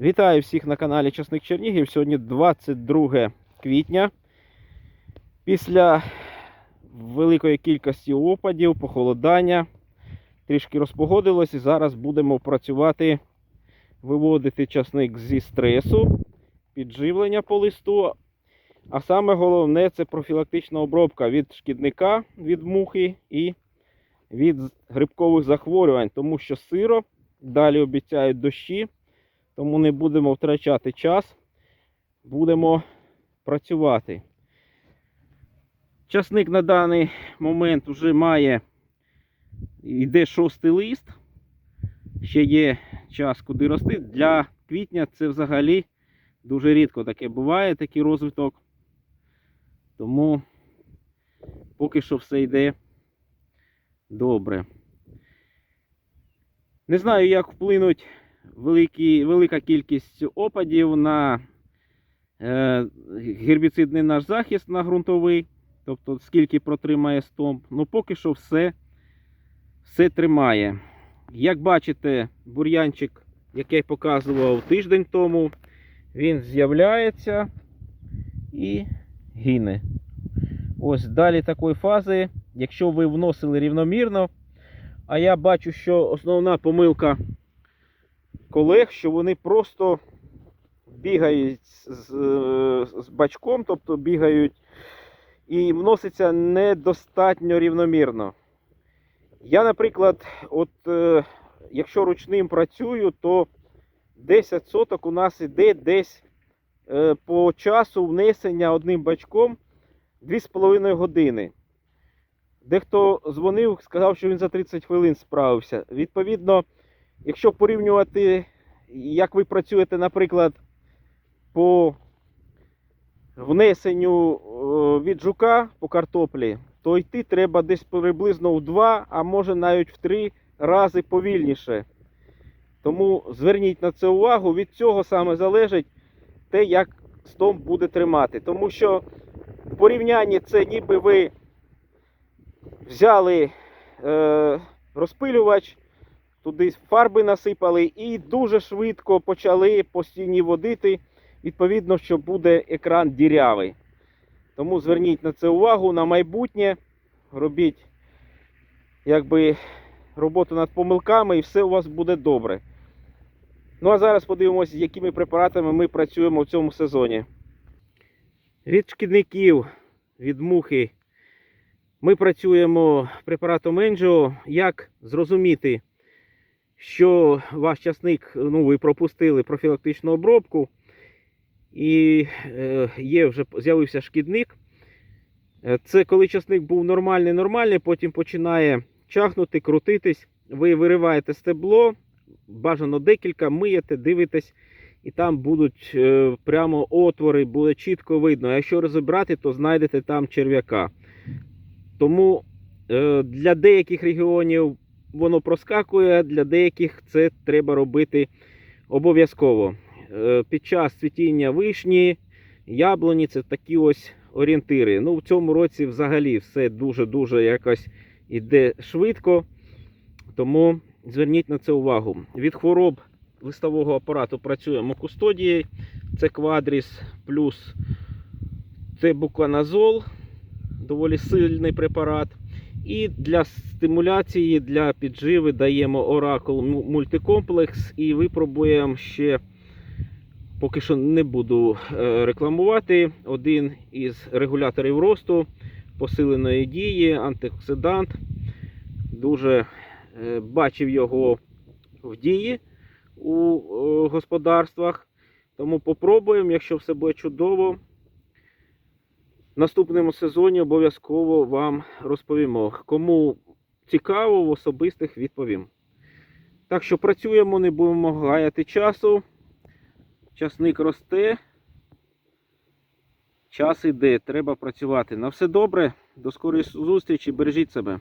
Вітаю всіх на каналі Часник Чернігів. Сьогодні 22 квітня. Після великої кількості опадів, похолодання, трішки розпогодилось і зараз будемо працювати, виводити часник зі стресу, підживлення по листу. А саме головне це профілактична обробка від шкідника, від мухи і від грибкових захворювань, тому що сиро, далі обіцяють дощі. Тому не будемо втрачати час, будемо працювати. Часник на даний момент вже має, йде шостий лист. Ще є час, куди рости. Для квітня це взагалі дуже рідко таке буває, такий розвиток. Тому поки що все йде добре. Не знаю, як вплинуть великі, велика кількість опадів на е, гербіцидний наш захист на ґрунтовий, тобто скільки протримає стомп. Ну поки що все, все тримає. Як бачите, бур'янчик, який я показував тиждень тому, він з'являється і гине. Ось далі такої фази, якщо ви вносили рівномірно, а я бачу, що основна помилка колег, що вони просто бігають з, з, бачком, тобто бігають і вноситься недостатньо рівномірно. Я, наприклад, от е, якщо ручним працюю, то 10 соток у нас іде десь е, по часу внесення одним бачком 2,5 години. Дехто дзвонив, сказав, що він за 30 хвилин справився. Відповідно, якщо порівнювати, як ви працюєте, наприклад, по внесенню е, від жука по картоплі, то йти треба десь приблизно в 2, а може навіть в 3 рази повільніше. Тому зверніть на це увагу, від цього саме залежить те, як стомп буде тримати. Тому що в порівнянні це ніби ви взяли е, розпилювач, туди фарби насипали і дуже швидко почали по стіні водити. Відповідно, що буде екран дірявий. Тому зверніть на це увагу на майбутнє. Робіть якби, роботу над помилками і все у вас буде добре. Ну а зараз подивимося, з якими препаратами ми працюємо в цьому сезоні. Від шкідників, від мухи ми працюємо препаратом Енджіо. Як зрозуміти, що ваш часник, ну, ви пропустили профілактичну обробку, і е, є вже з'явився шкідник. Е, Це коли часник був нормальний, нормальний, потім починає чахнути, крутитись. Ви вириваєте стебло, бажано декілька, миєте, дивитесь, і там будуть е, прямо отвори, буде чітко видно. Якщо розібрати, то знайдете там черв'яка. Тому для деяких регіонів воно проскакує, для деяких це треба робити обов'язково. Е, Під час цвітіння вишні, яблуні це такі ось орієнтири. Ну, в цьому році взагалі все дуже-дуже якось іде швидко. Тому зверніть на це увагу. Від хвороб листового апарату працюємо кустодією. Це квадріс плюс це буканазол, доволі сильний препарат. І для стимуляції, для підживи даємо Oracle мультикомплекс і випробуємо ще, поки що не буду е, рекламувати, один із регуляторів росту посиленої дії, антиоксидант. Дуже е, бачив його в дії у е, господарствах. Тому попробуємо, якщо все буде чудово. Наступному сезоні обов'язково вам розповімо. Кому цікаво, в особистих відповім. Так що працюємо, не будемо гаяти часу. Часник росте. Час іде, треба працювати. На все добре, до скорої зустрічі, бережіть себе.